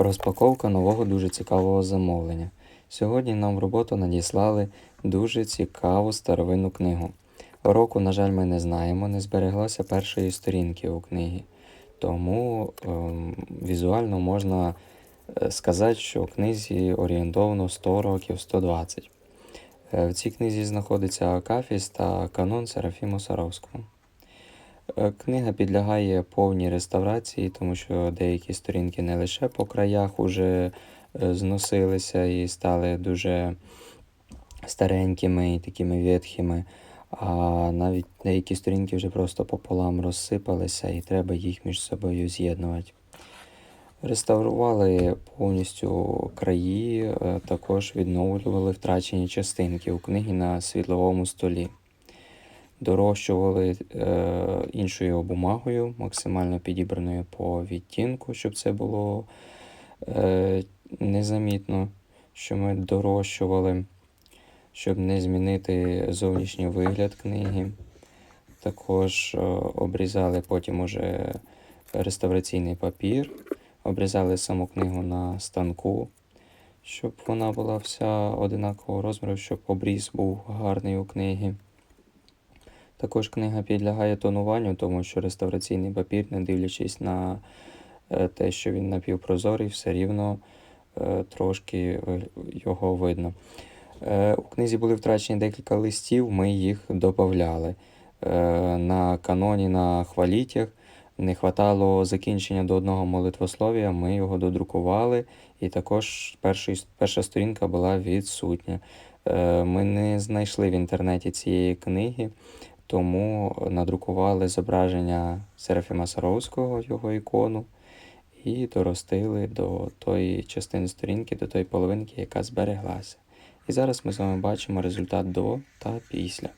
Розпаковка нового дуже цікавого замовлення. Сьогодні нам в роботу надіслали дуже цікаву старовинну книгу. Року, на жаль, ми не знаємо, не збереглося першої сторінки у книгі. Тому ем, візуально можна е, сказати, що в книзі орієнтовно 100 років, 120. Е, В цій книзі знаходиться Акафіс та канон Серафіму Саровського. Е, Книга підлягає повній реставрації, тому що деякі сторінки не лише по краях уже е, зносилися і стали дуже старенькими і такими ветхими, а навіть деякі сторінки вже просто пополам розсипалися і треба їх між собою з'єднувати. Реставрували повністю краї, е, також відновлювали втрачені частинки у книги на світловому столі. Дорощували е, іншою бумагою, максимально підібраною по відтінку, щоб це було е, незамітно, що ми дорощували, щоб не змінити зовнішній вигляд книги. Також е, обрізали потім уже реставраційний папір, обрізали саму книгу на станку, щоб вона була вся одинакового розміру, щоб обріз був гарний у книги. Також книга підлягає тонуванню, тому що реставраційний папір, не дивлячись на е, те, що він напівпрозорий, все рівно е, трошки е, його видно. У книзі були втрачені декілька листів, ми їх додавали. На каноні на хвалітях не хватало закінчення до одного молитвослов'я, ми його додрукували, і також перший, перша сторінка була відсутня. Ми не знайшли в інтернеті цієї книги, тому надрукували зображення Серафіма Саровського, його ікону, і доростили до тої частини сторінки, до тої половинки, яка збереглася. І зараз ми з вами бачимо результат до та після.